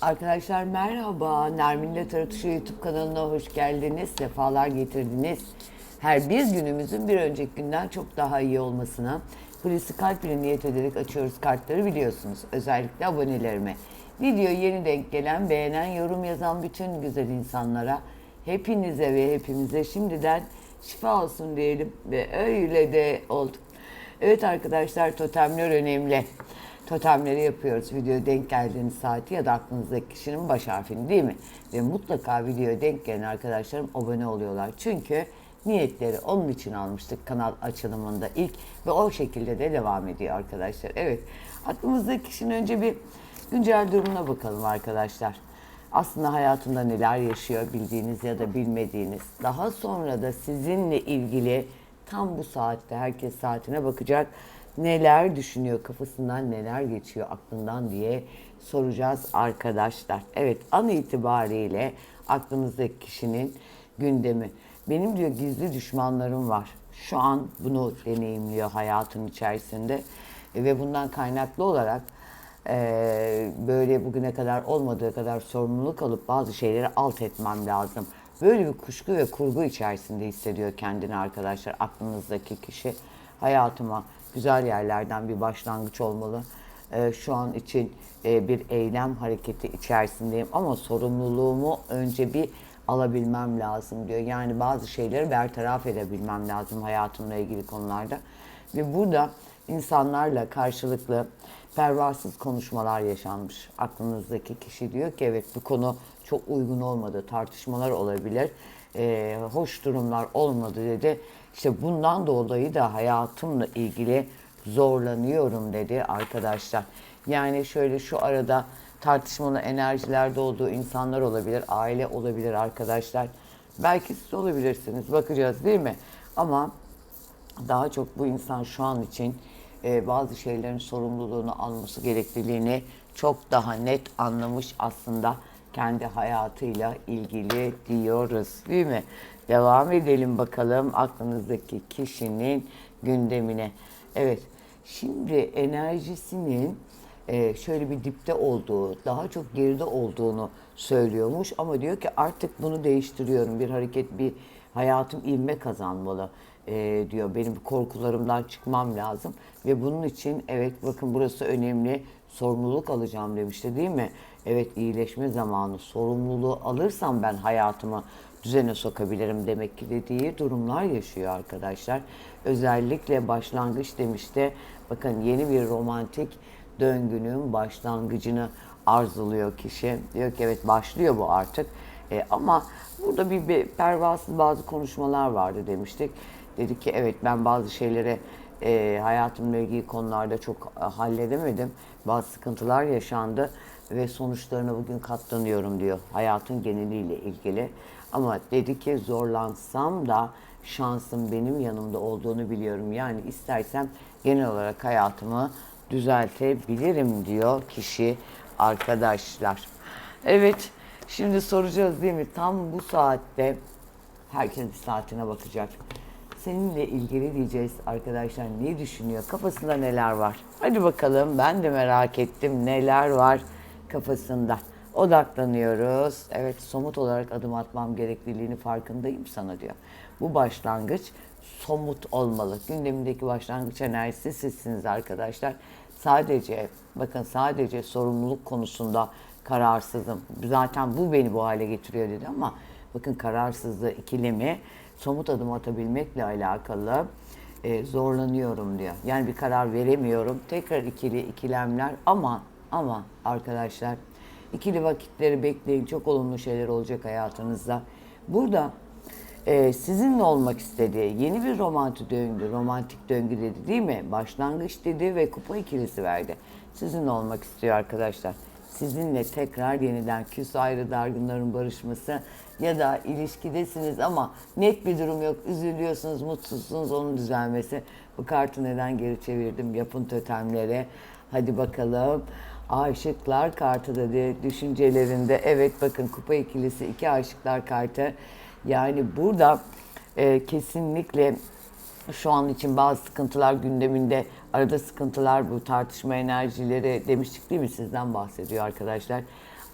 Arkadaşlar merhaba. Nermin'le Tartışıyor YouTube kanalına hoş geldiniz. Sefalar getirdiniz. Her bir günümüzün bir önceki günden çok daha iyi olmasına Hulusi Kalp ile niyet ederek açıyoruz kartları biliyorsunuz. Özellikle abonelerime. Video yeni denk gelen, beğenen, yorum yazan bütün güzel insanlara, hepinize ve hepimize şimdiden şifa olsun diyelim. Ve öyle de oldu. Evet arkadaşlar totemler önemli. Totemleri yapıyoruz. Videoya denk geldiğiniz saati ya da aklınızdaki kişinin baş harfini değil mi? Ve mutlaka videoya denk gelen arkadaşlarım abone oluyorlar. Çünkü niyetleri onun için almıştık kanal açılımında ilk ve o şekilde de devam ediyor arkadaşlar. Evet aklımızdaki kişinin önce bir güncel durumuna bakalım arkadaşlar. Aslında hayatında neler yaşıyor bildiğiniz ya da bilmediğiniz. Daha sonra da sizinle ilgili tam bu saatte herkes saatine bakacak neler düşünüyor kafasından neler geçiyor aklından diye soracağız arkadaşlar. Evet an itibariyle aklınızdaki kişinin gündemi. Benim diyor gizli düşmanlarım var. Şu an bunu deneyimliyor hayatın içerisinde E, ve bundan kaynaklı olarak e, böyle bugüne kadar olmadığı kadar sorumluluk alıp bazı şeyleri alt etmem lazım. Böyle bir kuşku ve kurgu içerisinde hissediyor kendini arkadaşlar aklınızdaki kişi. Hayatıma güzel yerlerden bir başlangıç olmalı. Ee, şu an için e, bir eylem hareketi içerisindeyim ama sorumluluğumu önce bir alabilmem lazım diyor. Yani bazı şeyleri bertaraf edebilmem lazım hayatımla ilgili konularda. Ve burada insanlarla karşılıklı pervasız konuşmalar yaşanmış. Aklınızdaki kişi diyor ki evet bu konu çok uygun olmadı. Tartışmalar olabilir. Ee, hoş durumlar olmadı dedi. İşte bundan dolayı da hayatımla ilgili zorlanıyorum dedi arkadaşlar. Yani şöyle şu arada tartışmalı enerjilerde olduğu insanlar olabilir, aile olabilir arkadaşlar. Belki siz olabilirsiniz, bakacağız değil mi? Ama daha çok bu insan şu an için e, bazı şeylerin sorumluluğunu alması gerekliliğini çok daha net anlamış aslında kendi hayatıyla ilgili diyoruz değil mi? Devam edelim bakalım aklınızdaki kişinin gündemine. Evet şimdi enerjisinin e, şöyle bir dipte olduğu, daha çok geride olduğunu söylüyormuş ama diyor ki artık bunu değiştiriyorum. Bir hareket, bir hayatım ivme kazanmalı e, diyor. Benim korkularımdan çıkmam lazım ve bunun için evet bakın burası önemli. Sorumluluk alacağım demişti değil mi? Evet iyileşme zamanı. Sorumluluğu alırsam ben hayatımı düzene sokabilirim demek ki dediği durumlar yaşıyor arkadaşlar. Özellikle başlangıç demişti. Bakın yeni bir romantik döngünün başlangıcını arzuluyor kişi. Diyor ki evet başlıyor bu artık. E, ama burada bir, bir pervasız bazı konuşmalar vardı demiştik. Dedi ki evet ben bazı şeylere e, hayatımla ilgili konularda çok e, halledemedim. Bazı sıkıntılar yaşandı ve sonuçlarına bugün katlanıyorum diyor hayatın geneliyle ilgili. Ama dedi ki zorlansam da şansım benim yanımda olduğunu biliyorum. Yani istersem genel olarak hayatımı düzeltebilirim diyor kişi arkadaşlar. Evet şimdi soracağız değil mi? Tam bu saatte herkes saatine bakacak. Seninle ilgili diyeceğiz arkadaşlar ne düşünüyor? Kafasında neler var? Hadi bakalım ben de merak ettim neler var kafasında. Odaklanıyoruz. Evet somut olarak adım atmam gerekliliğini farkındayım sana diyor. Bu başlangıç somut olmalı. Gündemindeki başlangıç enerjisi sizsiniz arkadaşlar. Sadece bakın sadece sorumluluk konusunda kararsızım. Zaten bu beni bu hale getiriyor dedi ama bakın kararsızlığı ikilemi somut adım atabilmekle alakalı e, zorlanıyorum diyor. Yani bir karar veremiyorum. Tekrar ikili ikilemler ama ama arkadaşlar ikili vakitleri bekleyin. Çok olumlu şeyler olacak hayatınızda. Burada e, sizinle olmak istediği yeni bir romantik döngü, romantik döngü dedi değil mi? Başlangıç dedi ve kupa ikilisi verdi. Sizinle olmak istiyor arkadaşlar. Sizinle tekrar yeniden küs ayrı dargınların barışması ya da ilişkidesiniz ama net bir durum yok. Üzülüyorsunuz, mutsuzsunuz onun düzelmesi. Bu kartı neden geri çevirdim? Yapın totemlere. Hadi bakalım. Aşıklar kartı da diye düşüncelerinde. Evet bakın kupa ikilisi iki aşıklar kartı. Yani burada e, kesinlikle şu an için bazı sıkıntılar gündeminde. Arada sıkıntılar bu tartışma enerjileri demiştik değil mi sizden bahsediyor arkadaşlar.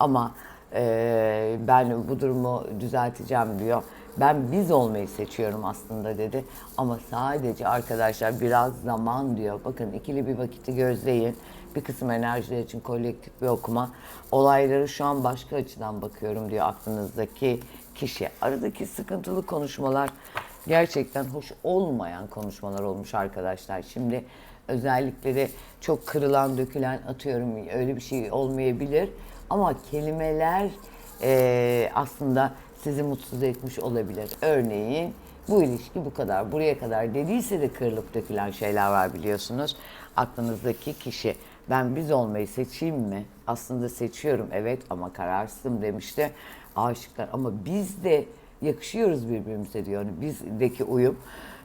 Ama e, ben bu durumu düzelteceğim diyor. Ben biz olmayı seçiyorum aslında dedi. Ama sadece arkadaşlar biraz zaman diyor. Bakın ikili bir vakiti gözleyin. Bir kısım enerjiler için kolektif bir okuma. Olayları şu an başka açıdan bakıyorum diyor aklınızdaki kişi. Aradaki sıkıntılı konuşmalar gerçekten hoş olmayan konuşmalar olmuş arkadaşlar. Şimdi özellikle de çok kırılan, dökülen atıyorum öyle bir şey olmayabilir. Ama kelimeler eee, aslında sizi mutsuz etmiş olabilir. Örneğin bu ilişki bu kadar, buraya kadar dediyse de kırılıp dökülen şeyler var biliyorsunuz. Aklınızdaki kişi ben biz olmayı seçeyim mi? Aslında seçiyorum evet ama kararsızım demişti. Aşıklar ama biz de yakışıyoruz birbirimize diyor. Yani bizdeki uyum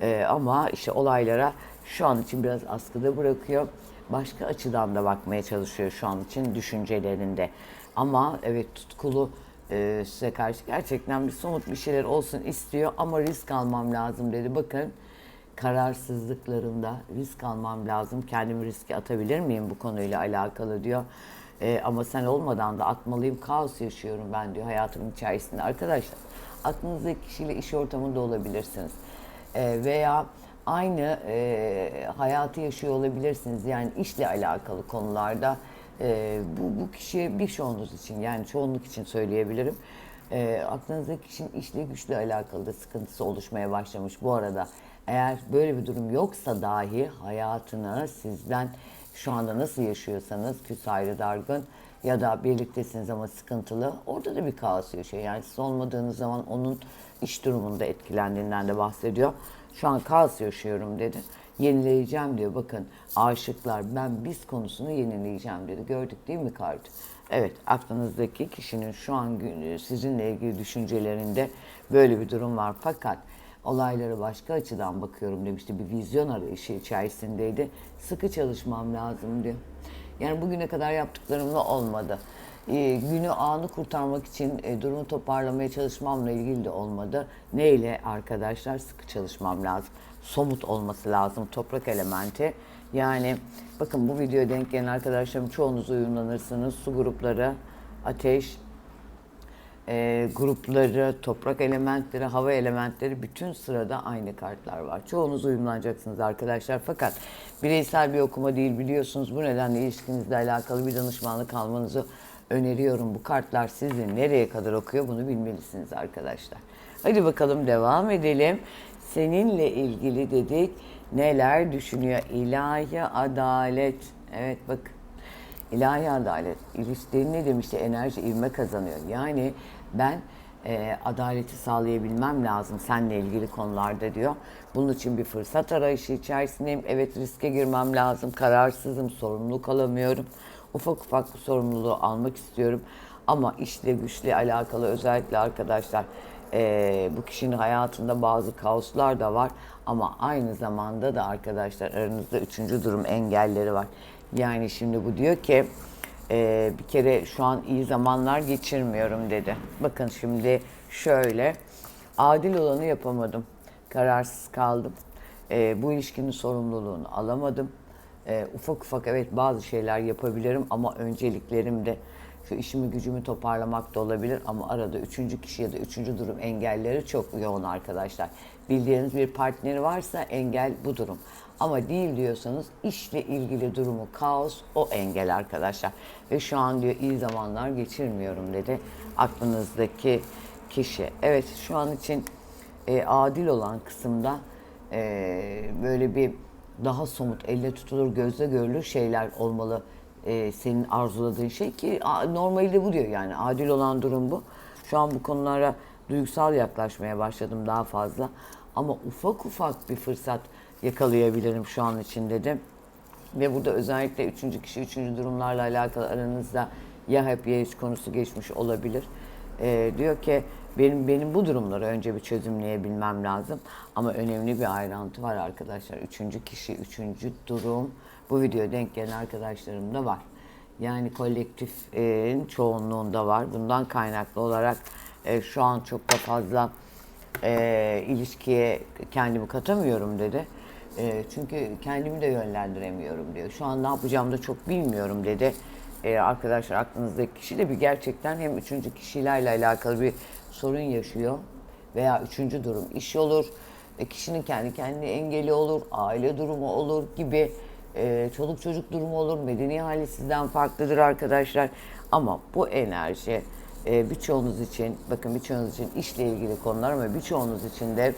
Ee, ama işte olaylara şu an için biraz askıda bırakıyor. Başka açıdan da bakmaya çalışıyor şu an için düşüncelerinde. Ama evet tutkulu e, size karşı gerçekten bir somut bir şeyler olsun istiyor ama risk almam lazım dedi. Bakın kararsızlıklarında risk almam lazım. Kendimi riske atabilir miyim bu konuyla alakalı diyor. Ee, ama sen olmadan da atmalıyım. Kaos yaşıyorum ben diyor hayatımın içerisinde. Arkadaşlar aklınızdaki kişiyle iş ortamında olabilirsiniz. Ee, veya aynı e, hayatı yaşıyor olabilirsiniz. Yani işle alakalı konularda e, bu, bu kişi bir çoğunluk için yani çoğunluk için söyleyebilirim. E, aklınızdaki kişinin işle güçle alakalı da sıkıntısı oluşmaya başlamış. Bu arada eğer böyle bir durum yoksa dahi hayatını sizden şu anda nasıl yaşıyorsanız küs ayrı dargın ya da birliktesiniz ama sıkıntılı orada da bir kaos yaşıyor. Yani siz olmadığınız zaman onun iş durumunda etkilendiğinden de bahsediyor. Şu an kaos yaşıyorum dedi. Yenileyeceğim diyor. Bakın aşıklar ben biz konusunu yenileyeceğim dedi. Gördük değil mi kart? Evet aklınızdaki kişinin şu an sizinle ilgili düşüncelerinde böyle bir durum var. Fakat olaylara başka açıdan bakıyorum demişti. Bir vizyon arayışı içerisindeydi. Sıkı çalışmam lazım diyor. Yani bugüne kadar yaptıklarımla olmadı. Ee, günü anı kurtarmak için e, durumu toparlamaya çalışmamla ilgili de olmadı. Neyle arkadaşlar? Sıkı çalışmam lazım. Somut olması lazım toprak elementi. Yani bakın bu videoya denk gelen arkadaşlarım çoğunuz uyumlanırsınız. Su grupları, ateş, e, grupları, toprak elementleri, hava elementleri bütün sırada aynı kartlar var. Çoğunuz uyumlanacaksınız arkadaşlar. Fakat bireysel bir okuma değil biliyorsunuz. Bu nedenle ilişkinizle alakalı bir danışmanlık almanızı öneriyorum. Bu kartlar sizi nereye kadar okuyor bunu bilmelisiniz arkadaşlar. Hadi bakalım devam edelim. Seninle ilgili dedik neler düşünüyor? İlahi adalet. Evet bakın. İlahi adalet. İlişkilerin ne demişti? Enerji ivme kazanıyor. Yani ben e, adaleti sağlayabilmem lazım seninle ilgili konularda diyor. Bunun için bir fırsat arayışı içerisindeyim. Evet riske girmem lazım. Kararsızım. Sorumluluk alamıyorum. Ufak ufak bu sorumluluğu almak istiyorum. Ama işle güçle alakalı özellikle arkadaşlar e, bu kişinin hayatında bazı kaoslar da var. Ama aynı zamanda da arkadaşlar aranızda üçüncü durum engelleri var. Yani şimdi bu diyor ki e, bir kere şu an iyi zamanlar geçirmiyorum dedi. Bakın şimdi şöyle adil olanı yapamadım. Kararsız kaldım. E, bu ilişkinin sorumluluğunu alamadım. E, ufak ufak evet bazı şeyler yapabilirim ama önceliklerim de şu işimi gücümü toparlamak da olabilir ama arada üçüncü kişi ya da üçüncü durum engelleri çok yoğun arkadaşlar. Bildiğiniz bir partneri varsa engel bu durum. Ama değil diyorsanız işle ilgili durumu kaos o engel arkadaşlar. Ve şu an diyor iyi zamanlar geçirmiyorum dedi aklınızdaki kişi. Evet şu an için e, adil olan kısımda e, böyle bir daha somut, elle tutulur, gözle görülür şeyler olmalı e, senin arzuladığın şey ki a, normalde bu diyor yani adil olan durum bu. Şu an bu konulara duygusal yaklaşmaya başladım daha fazla ama ufak ufak bir fırsat yakalayabilirim şu an için dedim. Ve burada özellikle üçüncü kişi, üçüncü durumlarla alakalı aranızda ya hep ya hiç konusu geçmiş olabilir. Ee, diyor ki benim benim bu durumları önce bir çözümleyebilmem lazım. Ama önemli bir ayrıntı var arkadaşlar. Üçüncü kişi, üçüncü durum bu videoya denk gelen arkadaşlarım da var. Yani kolektifin çoğunluğunda var. Bundan kaynaklı olarak e, şu an çok da fazla e, ilişkiye kendimi katamıyorum dedi. E, çünkü kendimi de yönlendiremiyorum diyor. Şu an ne yapacağımı da çok bilmiyorum dedi. e, arkadaşlar aklınızdaki kişi de bir gerçekten hem üçüncü kişilerle alakalı bir sorun yaşıyor veya üçüncü durum iş olur, e, kişinin kendi kendine engeli olur, aile durumu olur gibi e, çoluk çocuk durumu olur, medeni hali sizden farklıdır arkadaşlar. Ama bu enerji e, birçoğunuz için, bakın birçoğunuz için işle ilgili konular ama birçoğunuz için de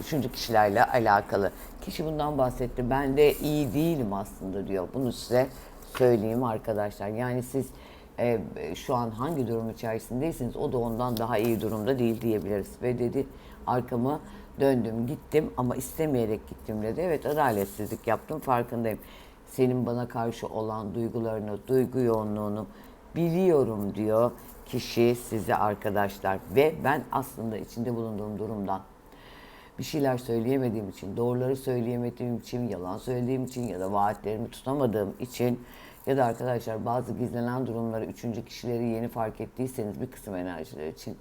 üçüncü kişilerle alakalı. Kişi bundan bahsetti. Ben de iyi değilim aslında diyor. Bunu size söyleyeyim arkadaşlar. Yani siz e, şu an hangi durum içerisindeyseniz o da ondan daha iyi durumda değil diyebiliriz. Ve dedi arkamı döndüm gittim ama istemeyerek gittim dedi. Evet adaletsizlik yaptım farkındayım. Senin bana karşı olan duygularını, duygu yoğunluğunu biliyorum diyor kişi size arkadaşlar. Ve ben aslında içinde bulunduğum durumdan bir şeyler söyleyemediğim için, doğruları söyleyemediğim için, yalan söylediğim için ya da vaatlerimi tutamadığım için ya da arkadaşlar bazı gizlenen durumları üçüncü kişileri yeni fark ettiyseniz bir kısım enerjiler için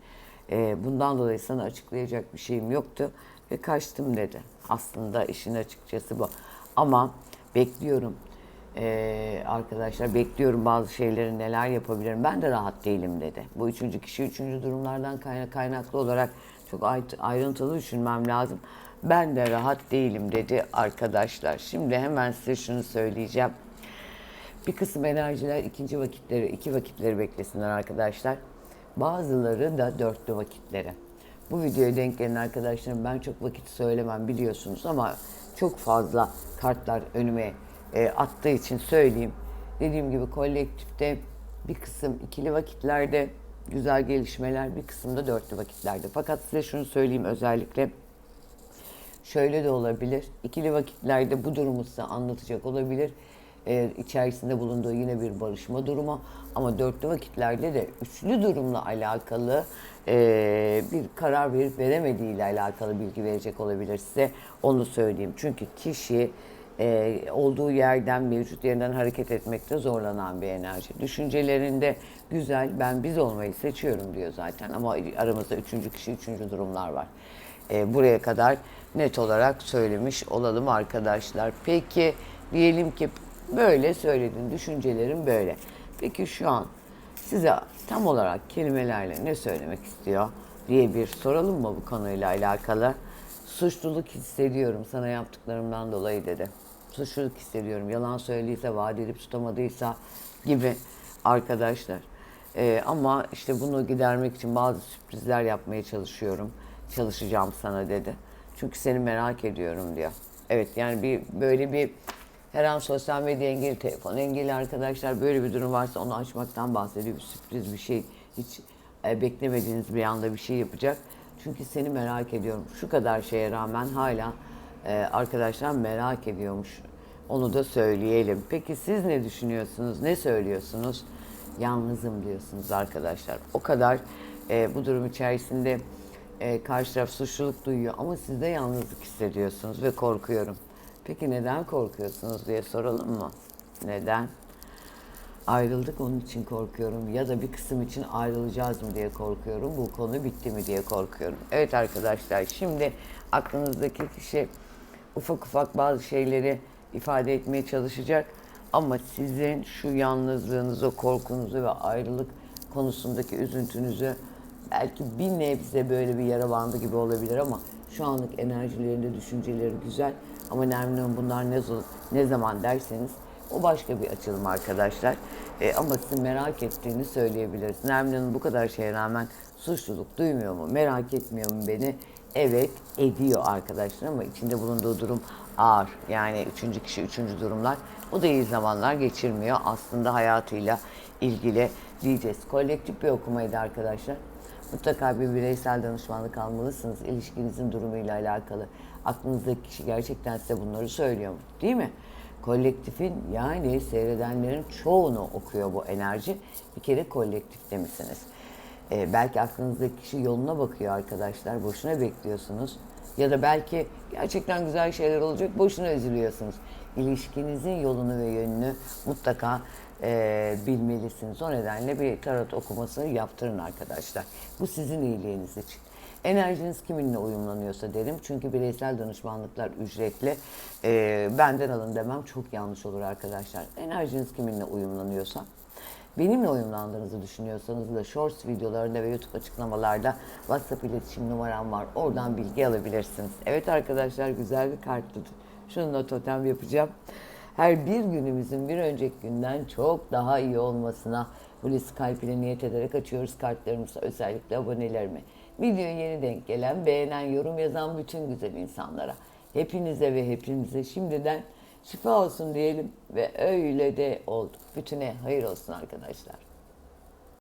e, bundan dolayı sana açıklayacak bir şeyim yoktu ve kaçtım dedi. Aslında işin açıkçası bu. Ama bekliyorum ee, arkadaşlar bekliyorum bazı şeyleri neler yapabilirim. Ben de rahat değilim dedi. Bu üçüncü kişi üçüncü durumlardan kaynak, kaynaklı olarak çok ay- ayrıntılı düşünmem lazım. Ben de rahat değilim dedi arkadaşlar. Şimdi hemen size şunu söyleyeceğim. Bir kısım enerjiler ikinci vakitleri, iki vakitleri beklesinler arkadaşlar. Bazıları da dörtlü vakitleri. Bu videoya denk gelen arkadaşlarım ben çok vakit söylemem biliyorsunuz ama çok fazla kartlar önüme e, attığı için söyleyeyim. Dediğim gibi kolektifte bir kısım ikili vakitlerde güzel gelişmeler, bir kısım da dörtlü vakitlerde. Fakat size şunu söyleyeyim özellikle şöyle de olabilir. İkili vakitlerde bu durumu size anlatacak olabilir. Ee, içerisinde bulunduğu yine bir barışma durumu. Ama dörtlü vakitlerde de üçlü durumla alakalı e, bir karar verip veremediği ile alakalı bilgi verecek olabilir size. Onu söyleyeyim. Çünkü kişi e, olduğu yerden, mevcut yerinden hareket etmekte zorlanan bir enerji. Düşüncelerinde güzel, ben biz olmayı seçiyorum diyor zaten. Ama aramızda üçüncü kişi, üçüncü durumlar var. E, buraya kadar net olarak söylemiş olalım arkadaşlar. Peki diyelim ki böyle söyledin, düşüncelerin böyle. Peki şu an size tam olarak kelimelerle ne söylemek istiyor diye bir soralım mı bu konuyla alakalı? Suçluluk hissediyorum sana yaptıklarımdan dolayı dedi. Suçluluk hissediyorum. Yalan söylediyse, vaat edip tutamadıysa gibi arkadaşlar. Ee, ama işte bunu gidermek için bazı sürprizler yapmaya çalışıyorum. Çalışacağım sana dedi. Çünkü seni merak ediyorum diyor. Evet yani bir böyle bir her an sosyal medya engeli, telefon engeli arkadaşlar böyle bir durum varsa onu açmaktan bahsediyor. Bir sürpriz bir şey. Hiç e, beklemediğiniz bir anda bir şey yapacak. Çünkü seni merak ediyorum. Şu kadar şeye rağmen hala e, arkadaşlar merak ediyormuş. Onu da söyleyelim. Peki siz ne düşünüyorsunuz? Ne söylüyorsunuz? Yalnızım diyorsunuz arkadaşlar. O kadar e, bu durum içerisinde e, karşı taraf suçluluk duyuyor ama siz de yalnızlık hissediyorsunuz ve korkuyorum. Peki neden korkuyorsunuz diye soralım mı? Neden? Ayrıldık onun için korkuyorum ya da bir kısım için ayrılacağız mı diye korkuyorum. Bu konu bitti mi diye korkuyorum. Evet arkadaşlar şimdi aklınızdaki kişi ufak ufak bazı şeyleri ifade etmeye çalışacak. Ama sizin şu yalnızlığınızı, korkunuzu ve ayrılık konusundaki üzüntünüzü belki bir nebze böyle bir yara bandı gibi olabilir ama şu anlık enerjilerinde düşünceleri güzel. Ama Nermin Hanım bunlar ne, ne zaman derseniz o başka bir açılım arkadaşlar. E, ama sizin merak ettiğini söyleyebiliriz. Nermin Hanım bu kadar şeye rağmen suçluluk duymuyor mu? Merak etmiyor mu beni? Evet ediyor arkadaşlar ama içinde bulunduğu durum ağır. Yani üçüncü kişi, üçüncü durumlar. O da iyi zamanlar geçirmiyor. Aslında hayatıyla ilgili diyeceğiz. Kolektif bir okumaydı arkadaşlar. Mutlaka bir bireysel danışmanlık almalısınız. İlişkinizin durumuyla alakalı. Aklınızdaki kişi gerçekten size bunları söylüyor mu? Değil mi? Kolektifin yani seyredenlerin çoğunu okuyor bu enerji. Bir kere kolektifte misiniz? Ee, belki aklınızdaki kişi yoluna bakıyor arkadaşlar. Boşuna bekliyorsunuz. Ya da belki gerçekten güzel şeyler olacak. Boşuna üzülüyorsunuz. İlişkinizin yolunu ve yönünü mutlaka e, bilmelisiniz. O nedenle bir tarot okuması yaptırın arkadaşlar. Bu sizin iyiliğiniz için. Enerjiniz kiminle uyumlanıyorsa derim. Çünkü bireysel danışmanlıklar ücretli. E, benden alın demem çok yanlış olur arkadaşlar. Enerjiniz kiminle uyumlanıyorsa benimle uyumlandığınızı düşünüyorsanız da Shorts videolarında ve YouTube açıklamalarda WhatsApp iletişim numaram var. Oradan bilgi alabilirsiniz. Evet arkadaşlar güzel bir kart tutun. Şununla totem yapacağım. Her bir günümüzün bir önceki günden çok daha iyi olmasına Hulusi Kalp ile niyet ederek açıyoruz kartlarımızı özellikle abonelerime. Videoya yeni denk gelen, beğenen, yorum yazan bütün güzel insanlara. Hepinize ve hepinize şimdiden şifa olsun diyelim ve öyle de oldu. Bütüne hayır olsun arkadaşlar.